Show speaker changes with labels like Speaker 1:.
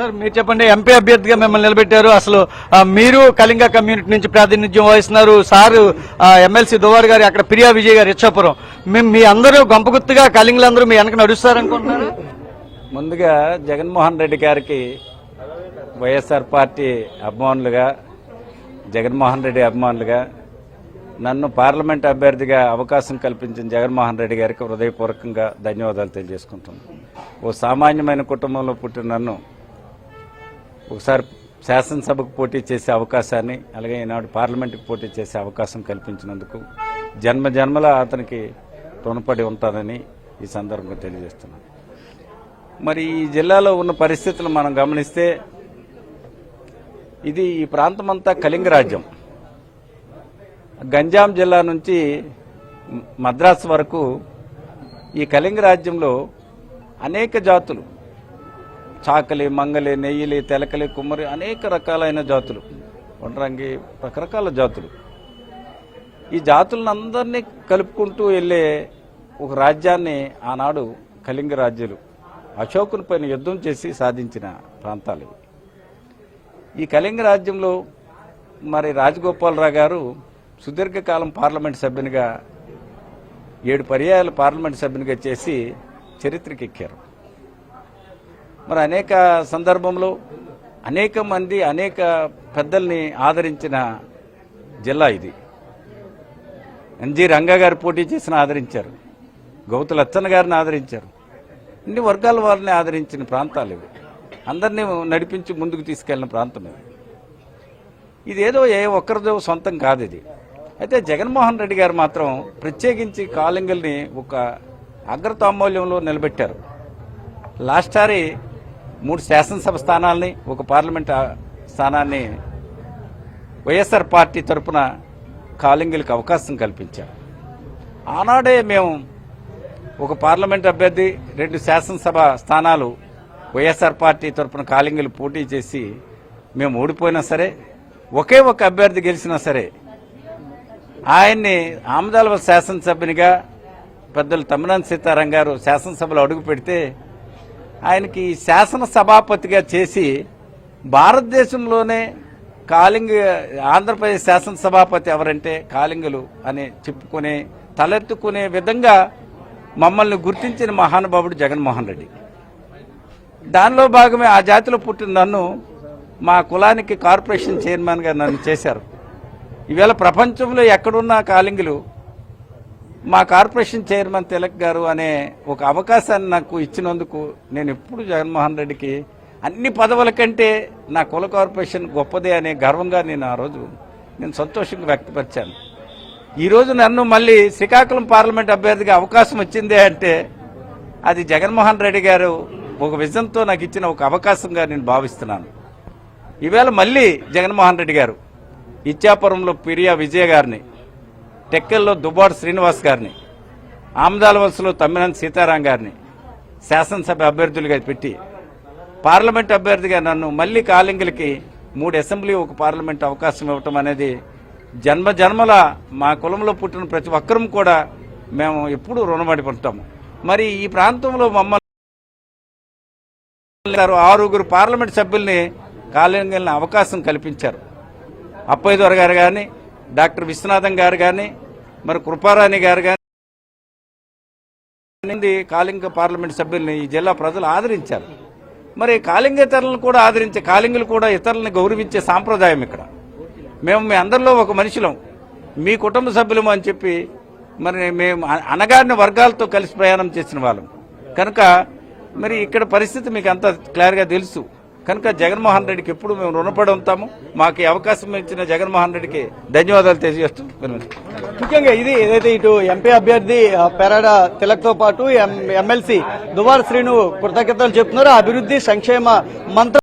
Speaker 1: Sir మీరు చెప్పండి MP అభ్యర్థిగా మిమ్మల్ని నిలబెట్టారు. అసలు మీరు కళింగ కమ్యూనిటీ నుంచి ప్రాతినిధ్యం వహిస్తున్నారు. సారు ఎమ్మెల్సీ దువార్ గారు అక్కడ ప్రియా విజయ్ గారు ఇచ్చాపురం. మేము మీ అందరూ గంపగుత్తుగా కళింగలందరూ మీ వెనక నడుస్తారనుకుంటున్నారు
Speaker 2: ముందుగా జగన్మోహన్ రెడ్డి గారికి వైఎస్ఆర్ పార్టీ అభిమానులుగా జగన్మోహన్ రెడ్డి అభిమానులుగా నన్ను పార్లమెంట్ అభ్యర్థిగా అవకాశం కల్పించిన జగన్మోహన్ రెడ్డి గారికి హృదయపూర్వకంగా ధన్యవాదాలు తెలియజేసుకుంటున్నాను. ఓ సామాన్యమైన కుటుంబంలో పుట్టిన నన్ను ఒకసారి శాసనసభకు పోటీ చేసే అవకాశాన్ని అలాగే ఈనాడు పార్లమెంటుకు పోటీ చేసే అవకాశం కల్పించినందుకు జన్మ జన్మల అతనికి రుణపడి ఉంటుందని ఈ సందర్భంగా తెలియజేస్తున్నాను. మరి ఈ జిల్లాలో ఉన్న పరిస్థితులు మనం గమనిస్తే ఇది ఈ ప్రాంతం అంతా కళింగ రాజ్యం గంజాం జిల్లా నుంచి మద్రాసు వరకు ఈ కళింగ రాజ్యంలో అనేక జాతులు చాకలి మంగలి నెయ్యిలి తెలకలి కుమ్మరి అనేక రకాలైన జాతులు. వంటరంగి రకరకాల జాతులు. ఈ జాతులను అందరినీ కలుపుకుంటూ వెళ్ళే ఒక రాజ్యాన్ని ఆనాడు కళింగ రాజ్యాలు అశోకుని పైన యుద్ధం చేసి సాధించిన ప్రాంతాలు ఈ కళింగ రాజ్యంలో మరి రాజగోపాలరావు గారు సుదీర్ఘకాలం పార్లమెంట్ సభ్యునిగా ఏడు పర్యాయాలు పార్లమెంట్ సభ్యునిగా చేసి చరిత్రకి ఎక్కారు మరి అనేక సందర్భంలో అనేక మంది అనేక పెద్దల్ని ఆదరించిన జిల్లా ఇది. ఎన్జి రంగా గారు పోటీ చేసిన ఆదరించారు. గౌతు లచ్చన్న గారిని ఆదరించారు. అన్ని వర్గాల వారిని ఆదరించిన ప్రాంతాలు ఇవి. అందరినీ నడిపించి ముందుకు తీసుకెళ్ళిన ప్రాంతం ఇది. ఇదేదో ఏ ఒక్కరిదో సొంతం కాదు ఇది. అయితే జగన్మోహన్ రెడ్డి గారు మాత్రం ప్రత్యేకించి కాలింగల్ని ఒక అగ్రతామూల్యంలో నిలబెట్టారు. లాస్ట్ సారి మూడు శాసనసభ స్థానాల్ని ఒక పార్లమెంట్ స్థానాన్ని వైఎస్ఆర్ పార్టీ తరపున కాలింగులకు అవకాశం కల్పించారు. ఆనాడే మేము ఒక పార్లమెంట్ అభ్యర్థి రెండు శాసనసభ స్థానాలు వైఎస్ఆర్ పార్టీ తరపున కాలింగులు పోటీ చేసి మేము ఓడిపోయినా సరే ఒకే ఒక అభ్యర్థి గెలిచినా సరే ఆయన్ని ఆమదాలవ శాసనసభ్యునిగా పెద్దలు తమ్మినేని సీతారాం గారు శాసనసభలో అడుగు పెడితే ఆయనకి శాసన సభాపతిగా చేసి భారతదేశంలోనే కాలింగ ఆంధ్రప్రదేశ్ శాసనసభాపతి ఎవరంటే కాలింగులు అని చెప్పుకునే తలెత్తుకునే విధంగా మమ్మల్ని గుర్తించిన మహానుభావుడు జగన్మోహన్ రెడ్డి. దానిలో భాగమే ఆ జాతిలో పుట్టిన నన్ను మా కులానికి కార్పొరేషన్ చైర్మన్గా నన్ను చేశారు. ఈవేళ ప్రపంచంలో ఎక్కడున్న కాలింగులు మా కార్పొరేషన్ చైర్మన్ తిలక్ గారు అనే ఒక అవకాశాన్ని నాకు ఇచ్చినందుకు నేను ఎప్పుడు జగన్మోహన్ రెడ్డికి అన్ని పదవుల కంటే నా కుల కార్పొరేషన్ గొప్పదే అనే గర్వంగా నేను ఆ రోజు నేను సంతోషంగా వ్యక్తపరిచాను. ఈరోజు నన్ను మళ్ళీ శ్రీకాకుళం పార్లమెంట్ అభ్యర్థిగా అవకాశం వచ్చిందే అంటే అది జగన్మోహన్ రెడ్డి గారు ఒక విజన్తో నాకు ఇచ్చిన ఒక అవకాశంగా నేను భావిస్తున్నాను. ఈవేళ మళ్ళీ జగన్మోహన్ రెడ్డి గారు ఇచ్చాపురంలో పిరియా విజయ గారిని టెక్కల్లో దుబ్బాడు శ్రీనివాస్ గారిని ఆమదాలవలసలో వలసలో సీతారాం గారిని శాసనసభ అభ్యర్థులుగా పెట్టి పార్లమెంట్ అభ్యర్థిగా నన్ను మళ్ళీ కాలింగులకి మూడు అసెంబ్లీ ఒక పార్లమెంట్ అవకాశం ఇవ్వటం అనేది జన్మ జన్మల మా కులంలో పుట్టిన ప్రతి ఒక్కరం కూడా మేము ఎప్పుడూ రుణపడి ఉంటాము. మరి ఈ ప్రాంతంలో మమ్మల్ని ఆరుగురు పార్లమెంట్ సభ్యుల్ని కాలింగులని అవకాశం కల్పించారు. అప్పయ్యదొర గారు కానీ డాక్టర్ విశ్వనాథం గారు కానీ మరి కృపారాణి గారు కానీ కాళింగ పార్లమెంట్ సభ్యుల్ని ఈ జిల్లా ప్రజలు ఆదరించారు. మరి కాళింగేతరులను కూడా ఆదరించే కాళింగులు కూడా ఇతరులను గౌరవించే సాంప్రదాయం ఇక్కడ. మేము మీ అందరిలో ఒక మనిషిలం. మీ కుటుంబ సభ్యులము అని చెప్పి మరి మేము అనగారిన వర్గాలతో కలిసి ప్రయాణం చేసిన వాళ్ళం. కనుక మరి ఇక్కడ పరిస్థితి మీకు అంత క్లియర్గా తెలుసు. కనుక జగన్మోహన్ రెడ్డికి ఎప్పుడు మేము రుణపడి ఉంటాము. మాకు అవకాశం ఇచ్చిన జగన్మోహన్ రెడ్డికి ధన్యవాదాలు తెలియజేస్తూ
Speaker 1: ముఖ్యంగా ఇది ఏదైతే ఇటు ఎంపీ అభ్యర్థి పెరాడ తిలక్తో పాటు ఎం- ఎమ్మెల్సీ దువార్ శ్రీను కృతజ్ఞతలు చెప్తున్నారు అభివృద్ధి సంక్షేమ మంత్రి